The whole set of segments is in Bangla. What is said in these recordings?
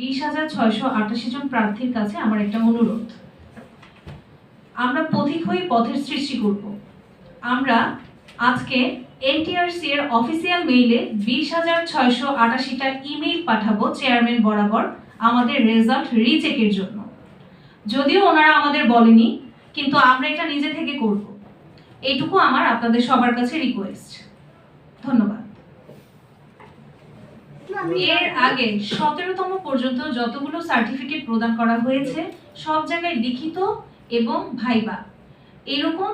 বিশ হাজার ছয়শো আটাশি জন প্রার্থীর কাছে আমার একটা অনুরোধ। আমরা পথিক হয়ে পথের সৃষ্টি করব। আমরা আজকে এনটিআরসি এর অফিসিয়াল মেইলে বিশ হাজার ছয়শো আটাশিটা ইমেইল পাঠাবো চেয়ারম্যান বরাবর আমাদের রেজাল্ট রিচেকের জন্য। যদিও ওনারা আমাদের বলেনি, কিন্তু আমরা এটা নিজে থেকে করব। এইটুকু আমার আপনাদের সবার কাছে রিকোয়েস্ট ধন্যবাদ। এর আগে সতেরোতম পর্যন্ত যতগুলো সার্টিফিকেট প্রদান করা হয়েছে, সব জায়গায় লিখিত এবং ভাইবা। এরকম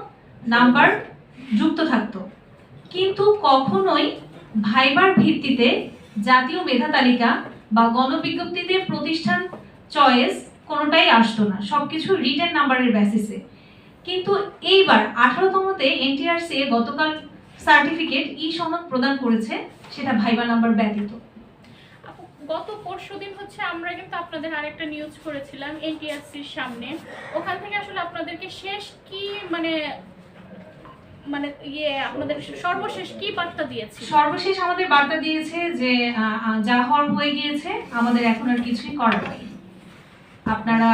নাম্বার যুক্ত থাকতো। কিন্তু কখনোই ভাইবার ভিত্তিতে জাতীয় মেধা তালিকা বা গণবিজ্ঞপ্তিতে প্রতিষ্ঠান চয়েস কোনোটাই আসতো না, সবকিছু রিটেন নাম্বারের বেসিসে কিন্তু এইবার আঠারোতমতে এনটিআরসি গতকাল সার্টিফিকেট ই সনদ প্রদান করেছে, সেটা ভাইবা নাম্বার ব্যতীত। গত পরশু দিন হচ্ছে আমরা কিন্তু আপনাদের আরেকটা নিউজ করেছিলাম এনটিআরসির সামনে। ওখান থেকে আসলে আপনাদেরকে শেষ কি মানে মানে ইয়ে আপনাদের সর্বশেষ কি বার্তা দিয়েছে সর্বশেষ আমাদের বার্তা দিয়েছে যে যা গিয়েছে, আমাদের এখন আর কিছুই করার নেই। আপনারা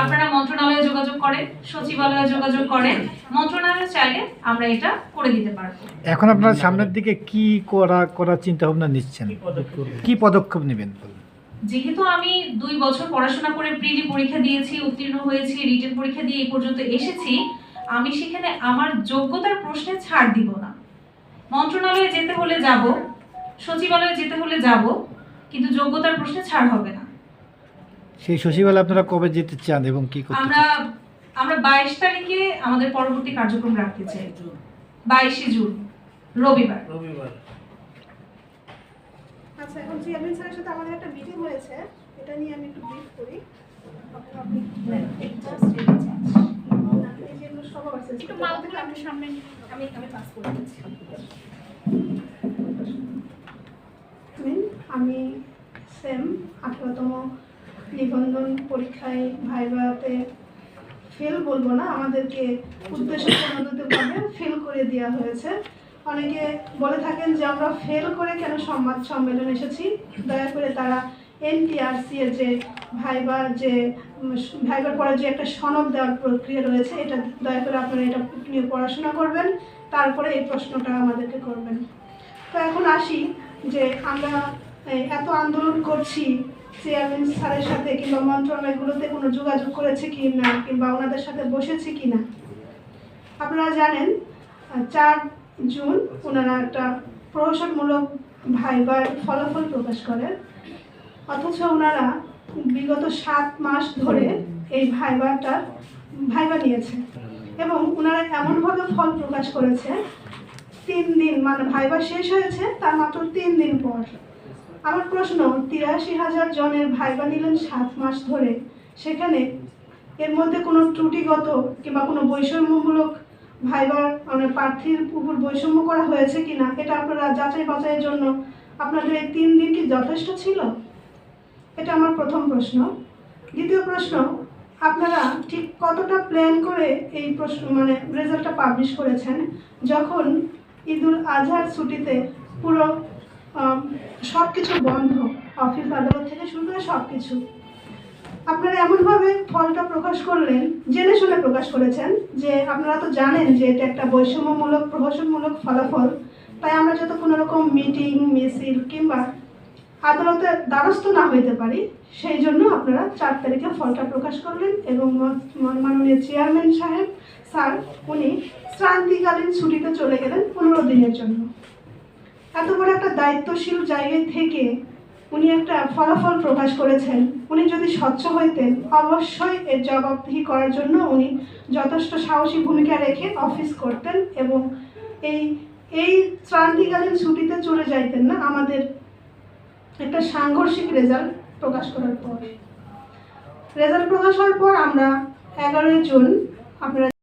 আপনারা মন্ত্রণালয়ে যোগাযোগ করেন সচিবালয়ে যোগাযোগ করেন মন্ত্রণালয় চাইলে আমরা এটা করে দিতে পারব। এখন আপনারা সামনের দিকে কি করা করার চিন্তা ভাবনা নিচ্ছেন? কি পদক্ষেপ? নেবেন যেহেতু আমি দুই বছর পড়াশোনা করে প্রিলি পরীক্ষা দিয়েছি উত্তীর্ণ হয়েছি রিটেন পরীক্ষা দিয়ে এই পর্যন্ত এসেছি আমি সেখানে আমার যোগ্যতার প্রশ্নে ছাড় দিব না। মন্ত্রণালয়ে যেতে হলে যাব সচিবালয়ে যেতে হলে যাব কিন্তু যোগ্যতার প্রশ্নে ছাড় হবে না। সেই সচিবালয়ে আপনারা কবে যেতে চান এবং কি করতে আমরা আমরা বাইশ তারিখে আমাদের পরবর্তী কার্যক্রম রাখতে চাই। বাইশে জুন রবিবার। রবিবার। আচ্ছা এখন চেয়ারম্যান স্যারের সাথে আমাদের একটা মিটিং হয়েছে। এটা নিয়ে আমি একটু ব্রিফ করে। আমি সেম আঠারোতম নিবন্ধন পরীক্ষায় ভাইভাতে ফেল বলব না, আমাদেরকে উদ্দেশ্য প্রণোদিতভাবে ফেল করে দেওয়া হয়েছে। অনেকে বলে থাকেন যে আমরা ফেল করে কেন সংবাদ সম্মেলন এসেছি? দয়া করে তারা এনটিআরসি এর যে ভাইবার যে ভাইবার পরে যে একটা সনদ দেওয়ার প্রক্রিয়া রয়েছে, এটা দয়া করে আপনারা এটা নিয়ে পড়াশোনা করবেন, তারপরে এই প্রশ্নটা আমাদেরকে করবেন। তো এখন আসি যে আমরা এত আন্দোলন করছি চেয়ারম্যান স্যারের সাথে কিংবা মন্ত্রণালয়গুলোতে কোনো যোগাযোগ করেছে কি না, কিংবা ওনাদের সাথে বসেছি কি না? আপনারা জানেন চার জুন ওনারা একটা প্রহসনমূলক ভাইবার ফলাফল প্রকাশ করেন। অথচ ওনারা বিগত সাত মাস ধরে এই ভাইবাটা ভাইবা নিয়েছে। এবং ওনারা এমনভাবে ফল প্রকাশ করেছে, তিন দিন মানে ভাইবা শেষ হয়েছে, তার মাত্র তিন দিন পর। আমার প্রশ্ন, তিরাশি হাজার জনের ভাইবা নিলেন সাত মাস ধরে, সেখানে এর মধ্যে কোনো ত্রুটিগত কিংবা কোনো বৈষম্যমূলক ভাইবার মানে প্রার্থীর উপর বৈষম্য করা হয়েছে কিনা, এটা আপনারা যাচাই বাছাইয়ের জন্য আপনাদের এই তিন দিন কি যথেষ্ট ছিল? এটা আমার প্রথম প্রশ্ন। দ্বিতীয় প্রশ্ন, আপনারা ঠিক কতটা প্ল্যান করে এই প্রশ্ন মানে রেজাল্টটা পাবলিশ করেছেন, যখন ঈদুল আজহার ছুটিতে পুরো সব কিছু বন্ধ। অফিস আদালত থেকে শুরু করে সব কিছু আপনারা এমনভাবে ফলটা প্রকাশ করলেন, জেনে শুনে প্রকাশ করেছেন যে আপনারা তো জানেন যে এটা একটা বৈষম্যমূলক, প্রহসনমূলক ফলাফল। তাই আমরা যাতে কোনো রকম মিটিং মিছিল কিংবা আদালতের দ্বারস্থ না হইতে পারি, সেই জন্য আপনারা চার তারিখে ফলটা প্রকাশ করলেন এবং মাননীয় চেয়ারম্যান সাহেব স্যার উনি শ্রান্তিকালীন ছুটিতে চলে গেলেন পনেরো দিনের জন্য। এত বড় একটা দায়িত্বশীল জায়গায় থেকে উনি একটা ফলাফল প্রকাশ করেছেন। উনি যদি স্বচ্ছ হইতেন, অবশ্যই এর জবাবদিহি করার জন্য উনি যথেষ্ট সাহসী ভূমিকা রেখে অফিস করতেন এবং এই এই ক্রান্তিকালীন ছুটিতে চলে যাইতেন না, আমাদের একটা সাংঘর্ষিক রেজাল্ট প্রকাশ করার পর। রেজাল্ট প্রকাশ হওয়ার পর আমরা এগারোই জুন আপনারা